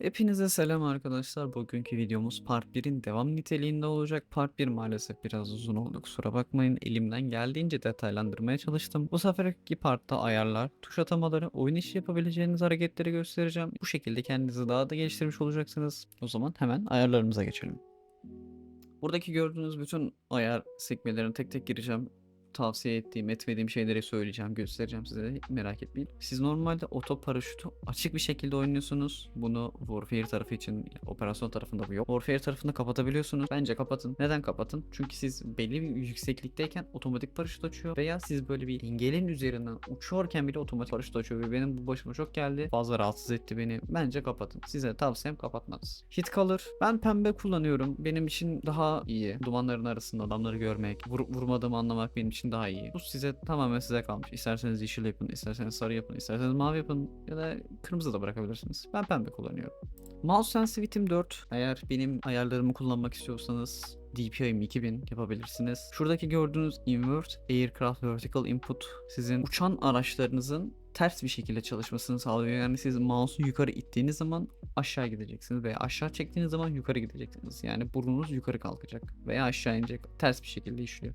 Hepinize selam arkadaşlar. Bugünkü videomuz Part 1'in devam niteliğinde olacak. Part 1 maalesef biraz uzun oldu. Kusura bakmayın. Elimden geldiğince detaylandırmaya çalıştım. Bu seferki partta ayarlar, tuş atamaları, oyun içi yapabileceğiniz hareketleri göstereceğim. Bu şekilde kendinizi daha da geliştirmiş olacaksınız. O zaman hemen ayarlarımıza geçelim. Buradaki gördüğünüz bütün ayar sekmelerini tek tek gireceğim tavsiye ettiğim, etmediğim şeyleri söyleyeceğim, göstereceğim size. Merak etmeyin. Siz normalde oto paraşütü açık bir şekilde oynuyorsunuz. Bunu Warfare tarafı için, operasyon tarafında bu yok. Warfare tarafında kapatabiliyorsunuz. Bence kapatın. Neden kapatın? Çünkü siz belli bir yükseklikteyken otomatik paraşüt açıyor. Veya siz böyle bir engelin üzerinden uçuyorken bile otomatik paraşüt açıyor. Ve benim bu başıma çok geldi. Fazla rahatsız etti beni. Bence kapatın. Size tavsiyem kapatmanız. Hit color. Ben pembe kullanıyorum. Benim için daha iyi. Dumanların arasında adamları görmek, vur- vurmadığımı anlamak benim için daha iyi. Bu size tamamen size kalmış. İsterseniz yeşil yapın, isterseniz sarı yapın, isterseniz mavi yapın ya da kırmızı da bırakabilirsiniz. Ben pembe kullanıyorum. Mouse sensitivity'm 4. Eğer benim ayarlarımı kullanmak istiyorsanız DPI'm 2000 yapabilirsiniz. Şuradaki gördüğünüz Invert Aircraft Vertical Input sizin uçan araçlarınızın ters bir şekilde çalışmasını sağlıyor. Yani siz mouse'u yukarı ittiğiniz zaman aşağı gideceksiniz veya aşağı çektiğiniz zaman yukarı gideceksiniz. Yani burnunuz yukarı kalkacak veya aşağı inecek. Ters bir şekilde işliyor.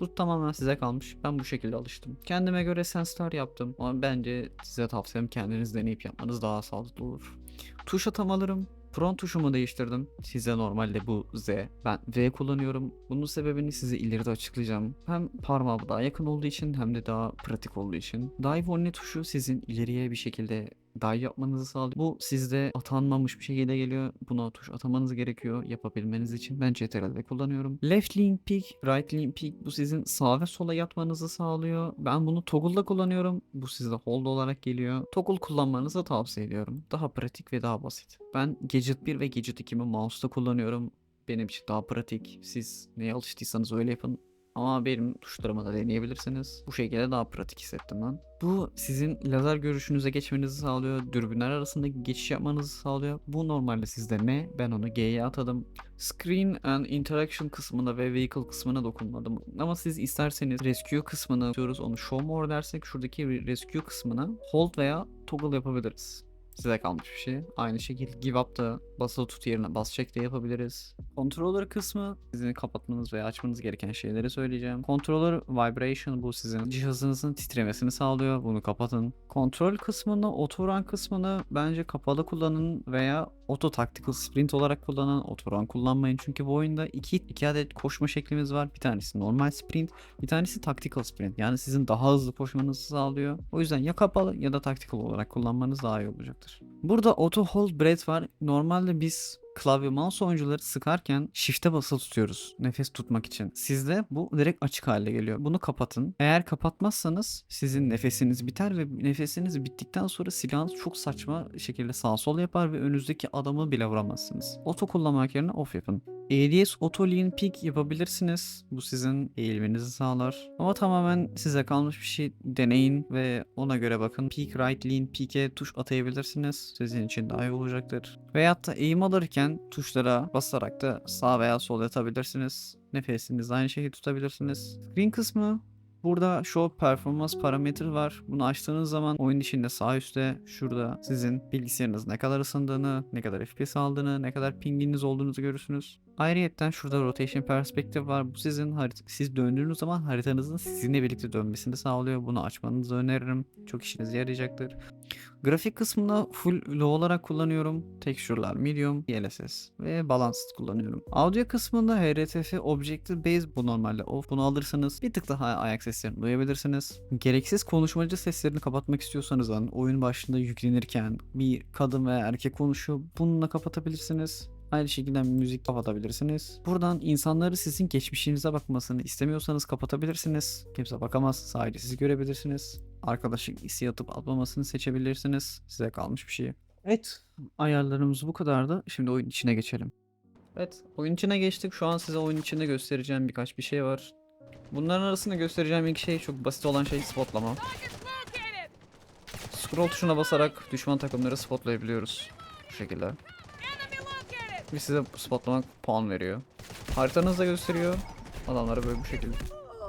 Bu tamamen size kalmış. Ben bu şekilde alıştım. Kendime göre sensör yaptım ama bence size tavsiyem kendiniz deneyip yapmanız daha sağlıklı olur. Tuş atamalarım Front tuşumu değiştirdim. Size normalde bu Z. Ben V kullanıyorum. Bunun sebebini size ileride açıklayacağım. Hem parmağıma daha yakın olduğu için hem de daha pratik olduğu için. Dive only tuşu sizin ileriye bir şekilde dive yapmanızı sağlıyor. Bu sizde atanmamış bir şekilde geliyor. Buna tuş atamanız gerekiyor yapabilmeniz için. Ben CTRL'de kullanıyorum. Left link pick, right link pick bu sizin sağ ve sola yatmanızı sağlıyor. Ben bunu toggle'da kullanıyorum. Bu sizde hold olarak geliyor. Toggle kullanmanızı tavsiye ediyorum. Daha pratik ve daha basit. Ben Gadget 1 ve Gadget 2'mi mouse'da kullanıyorum. Benim için daha pratik. Siz neye alıştıysanız öyle yapın. Ama benim tuşlarımı da deneyebilirsiniz. Bu şekilde daha pratik hissettim ben. Bu sizin lazer görüşünüze geçmenizi sağlıyor. Dürbünler arasında geçiş yapmanızı sağlıyor. Bu normalde sizde ne? Ben onu G'ye atadım. Screen and Interaction kısmına ve Vehicle kısmına dokunmadım. Ama siz isterseniz Rescue kısmını diyoruz. Onu Show More dersek şuradaki Rescue kısmına Hold veya Toggle yapabiliriz. Size kalmış bir şey. Aynı şekilde give up da basılı tut yerine bas check de yapabiliriz. Controller kısmı sizin kapatmanız veya açmanız gereken şeyleri söyleyeceğim. Controller vibration bu sizin cihazınızın titremesini sağlıyor. Bunu kapatın. Kontrol kısmını, run kısmını bence kapalı kullanın veya auto tactical sprint olarak kullanın. Auto run kullanmayın çünkü bu oyunda iki, iki adet koşma şeklimiz var. Bir tanesi normal sprint, bir tanesi tactical sprint. Yani sizin daha hızlı koşmanızı sağlıyor. O yüzden ya kapalı ya da tactical olarak kullanmanız daha iyi olacaktır. Burada auto hold breath var. Normalde biz klavye mouse oyuncuları sıkarken shift'e basılı tutuyoruz nefes tutmak için. Sizde bu direkt açık hale geliyor. Bunu kapatın. Eğer kapatmazsanız sizin nefesiniz biter ve nefesiniz bittikten sonra silahınız çok saçma şekilde sağ sol yapar ve önünüzdeki adamı bile vuramazsınız. Auto kullanmak yerine off yapın. ADS Auto Lean Peak yapabilirsiniz. Bu sizin eğilmenizi sağlar. Ama tamamen size kalmış bir şey. Deneyin ve ona göre bakın. Peak Right Lean Peak'e tuş atayabilirsiniz. Sizin için daha iyi olacaktır. Veyahut da eğim alırken tuşlara basarak da sağ veya sol yatabilirsiniz. Nefesinizi aynı şekilde tutabilirsiniz. Screen kısmı Burada Show Performance parametre var. Bunu açtığınız zaman oyun içinde sağ üstte şurada sizin bilgisayarınız ne kadar ısındığını, ne kadar FPS aldığını, ne kadar pinginiz olduğunuzu görürsünüz. Ayrıyeten şurada Rotation Perspective var. Bu sizin siz döndüğünüz zaman haritanızın sizinle birlikte dönmesini sağlıyor. Bunu açmanızı öneririm. Çok işinize yarayacaktır. Grafik kısmında full low olarak kullanıyorum. Texture'lar medium, DLSS ve balanced kullanıyorum. Audio kısmında HRTF Objective Base bu normalde off. Bunu alırsanız bir tık daha ayak seslerini duyabilirsiniz. Gereksiz konuşmacı seslerini kapatmak istiyorsanız oyun başında yüklenirken bir kadın veya erkek konuşuyor. Bununla kapatabilirsiniz. Aynı şekilde müzik kapatabilirsiniz. Buradan insanları sizin geçmişinize bakmasını istemiyorsanız kapatabilirsiniz. Kimse bakamaz. Sadece sizi görebilirsiniz. Arkadaşlık isteği atıp atmamasını seçebilirsiniz. Size kalmış bir şey. Evet. Ayarlarımız bu kadardı. Şimdi oyun içine geçelim. Evet. Oyun içine geçtik. Şu an size oyun içinde göstereceğim birkaç bir şey var. Bunların arasında göstereceğim ilk şey çok basit olan şey spotlama. Scroll tuşuna basarak düşman takımları spotlayabiliyoruz. Bu şekilde. Ve size spotlamak puan veriyor. Haritanızda gösteriyor. Adamları böyle bu şekilde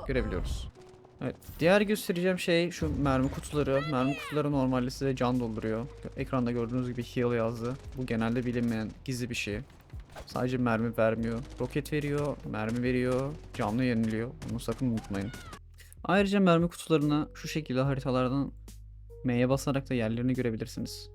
görebiliyoruz. Evet, diğer göstereceğim şey şu mermi kutuları. Mermi kutuları normalde size can dolduruyor. Ekranda gördüğünüz gibi heal yazdı. Bu genelde bilinmeyen gizli bir şey. Sadece mermi vermiyor. Roket veriyor, mermi veriyor, canlı yeniliyor. Bunu sakın unutmayın. Ayrıca mermi kutularına şu şekilde haritalardan M'ye basarak da yerlerini görebilirsiniz.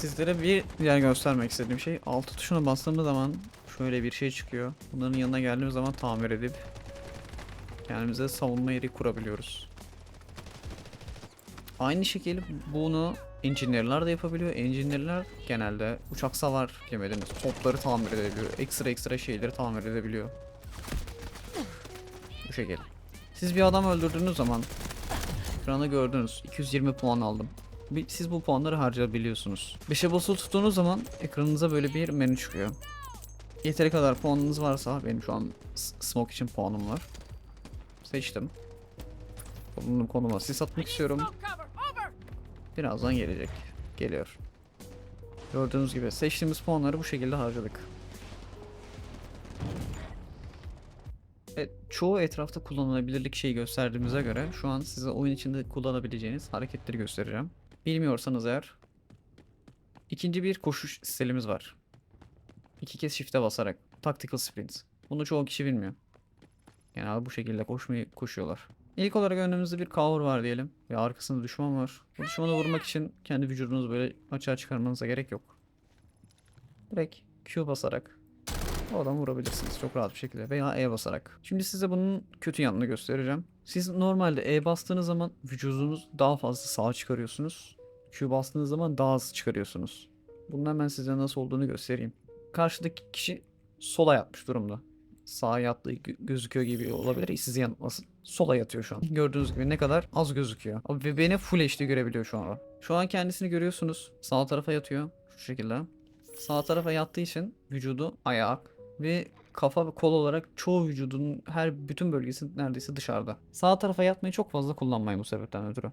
Sizlere bir yer göstermek istediğim şey altı tuşuna bastığımız zaman şöyle bir şey çıkıyor. Bunların yanına geldiğimiz zaman tamir edip kendimize savunma yeri kurabiliyoruz. Aynı şekilde bunu engineer'lar da yapabiliyor. Engineer'lar genelde uçak savar gemideniz topları tamir edebiliyor. Ekstra ekstra şeyleri tamir edebiliyor. Bu şekilde. Siz bir adam öldürdüğünüz zaman ekranda gördünüz 220 puan aldım. Siz bu puanları harcayabiliyorsunuz. 5'e basılı tuttuğunuz zaman ekranınıza böyle bir menü çıkıyor. Yeteri kadar puanınız varsa benim şu an smoke için puanım var. Seçtim. Bulunduğum konuma sis atmak istiyorum. Birazdan gelecek. Geliyor. Gördüğünüz gibi seçtiğimiz puanları bu şekilde harcadık. Evet, çoğu etrafta kullanılabilirlik şeyi gösterdiğimize göre şu an size oyun içinde kullanabileceğiniz hareketleri göstereceğim. Bilmiyorsanız eğer ikinci bir koşuş stilimiz var. İki kez shift'e basarak tactical sprint. Bunu çoğu kişi bilmiyor. Genelde bu şekilde koşmayı koşuyorlar. İlk olarak önümüzde bir cover var diyelim ve arkasında düşman var. Bu düşmanı vurmak için kendi vücudunuzu böyle açığa çıkarmanıza gerek yok. Direkt Q basarak o adamı vurabilirsiniz çok rahat bir şekilde veya E basarak. Şimdi size bunun kötü yanını göstereceğim. Siz normalde E bastığınız zaman vücudunuz daha fazla sağa çıkarıyorsunuz. Q bastığınız zaman daha hızlı çıkarıyorsunuz. Bunun hemen size nasıl olduğunu göstereyim. Karşıdaki kişi sola yatmış durumda. Sağa yattığı gö- gözüküyor gibi olabilir. Sizi yanıltmasın. Sola yatıyor şu an. Gördüğünüz gibi ne kadar az gözüküyor. Ve beni full HD görebiliyor şu an. Şu an kendisini görüyorsunuz. Sağ tarafa yatıyor. Şu şekilde. Sağ tarafa yattığı için vücudu ayak ve kafa ve kol olarak çoğu vücudunun her bütün bölgesi neredeyse dışarıda. Sağ tarafa yatmayı çok fazla kullanmayın bu sebepten ötürü.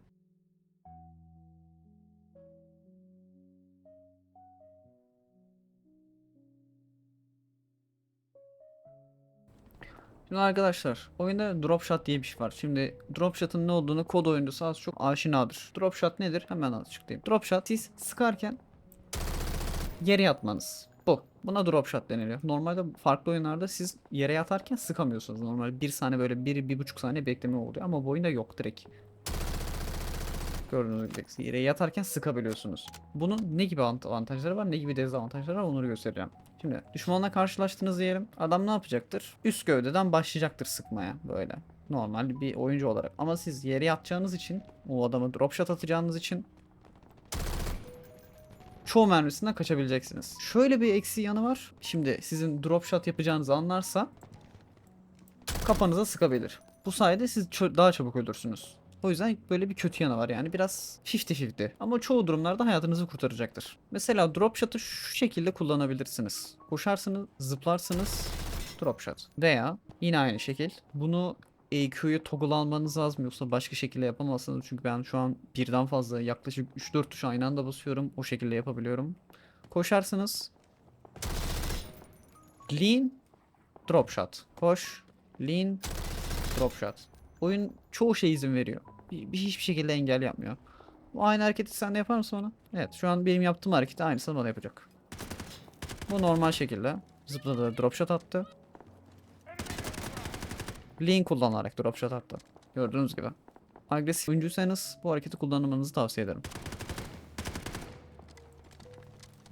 Şimdi arkadaşlar oyunda drop shot diye bir şey var. Şimdi drop shot'ın ne olduğunu kod oyuncusu az çok aşinadır. Drop shot nedir? Hemen açıklayayım. Drop shot siz sıkarken yere yatmanız. Bu. Buna drop shot deniliyor. Normalde farklı oyunlarda siz yere yatarken sıkamıyorsunuz. Normal bir saniye böyle bir, bir buçuk saniye bekleme oluyor. Ama bu oyunda yok direkt. Gördüğünüz gibi yere yatarken sıkabiliyorsunuz. Bunun ne gibi ant- avantajları var ne gibi dezavantajları var onları göstereceğim. Şimdi düşmanla karşılaştınız diyelim. Adam ne yapacaktır? Üst gövdeden başlayacaktır sıkmaya böyle. Normal bir oyuncu olarak. Ama siz yere yatacağınız için o adama drop shot atacağınız için çoğu mermisinden kaçabileceksiniz. Şöyle bir eksi yanı var. Şimdi sizin drop shot yapacağınızı anlarsa kafanıza sıkabilir. Bu sayede siz daha çabuk ölürsünüz. O yüzden böyle bir kötü yanı var yani biraz 50-50 ama çoğu durumlarda hayatınızı kurtaracaktır. Mesela drop shot'ı şu şekilde kullanabilirsiniz. Koşarsınız, zıplarsınız, drop shot. Veya yine aynı şekil bunu EQ'yu toggle almanız lazım yoksa başka şekilde yapamazsınız. Çünkü ben şu an birden fazla yaklaşık 3-4 tuş aynı anda basıyorum. O şekilde yapabiliyorum. Koşarsınız. Lean, drop shot. Koş, lean, drop shot. Oyun çoğu şey izin veriyor. Bir, bir hiçbir şekilde engel yapmıyor. Bu aynı hareketi sen de yapar mısın ona? Evet şu an benim yaptığım hareketi aynısını bana yapacak. Bu normal şekilde. Zıpladı drop shot attı. Lean kullanarak drop shot attı. Gördüğünüz gibi. Agresif oyuncuysanız bu hareketi kullanmanızı tavsiye ederim.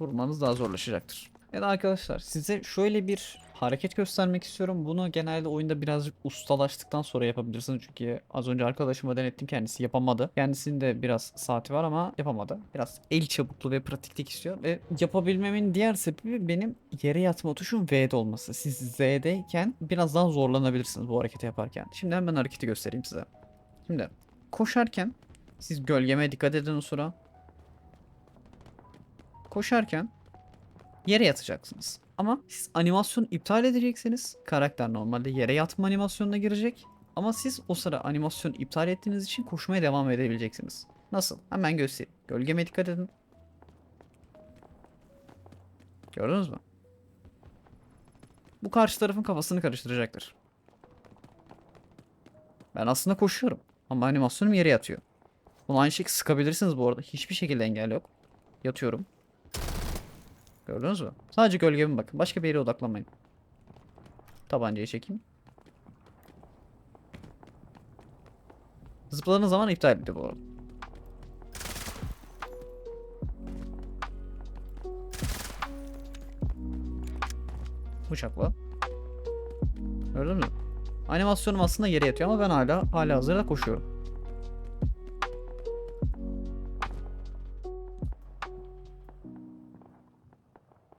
Vurmanız daha zorlaşacaktır. Evet arkadaşlar size şöyle bir hareket göstermek istiyorum. Bunu genelde oyunda birazcık ustalaştıktan sonra yapabilirsiniz. Çünkü az önce arkadaşıma denettim kendisi yapamadı. Kendisinin de biraz saati var ama yapamadı. Biraz el çabukluğu ve pratiklik istiyor. Ve yapabilmemin diğer sebebi benim yere yatma tuşum V'de olması. Siz Z'deyken biraz daha zorlanabilirsiniz bu hareketi yaparken. Şimdi hemen hareketi göstereyim size. Şimdi koşarken siz gölgeme dikkat edin o sıra. Koşarken yere yatacaksınız. Ama siz animasyon iptal edeceksiniz. Karakter normalde yere yatma animasyonuna girecek. Ama siz o sıra animasyon iptal ettiğiniz için koşmaya devam edebileceksiniz. Nasıl? Hemen göstereyim. Gölgeme dikkat edin. Gördünüz mü? Bu karşı tarafın kafasını karıştıracaktır. Ben aslında koşuyorum. Ama animasyonum yere yatıyor. Bunu aynı şekilde sıkabilirsiniz bu arada. Hiçbir şekilde engel yok. Yatıyorum. Gördünüz mü? Sadece gölgeme bakın. Başka bir yere odaklanmayın. Tabancayı çekeyim. Zıpladığınız zaman iptal ediyor bu arada. Bıçakla. Gördün mü? Animasyonum aslında yere yatıyor ama ben hala hala hazırda koşuyorum.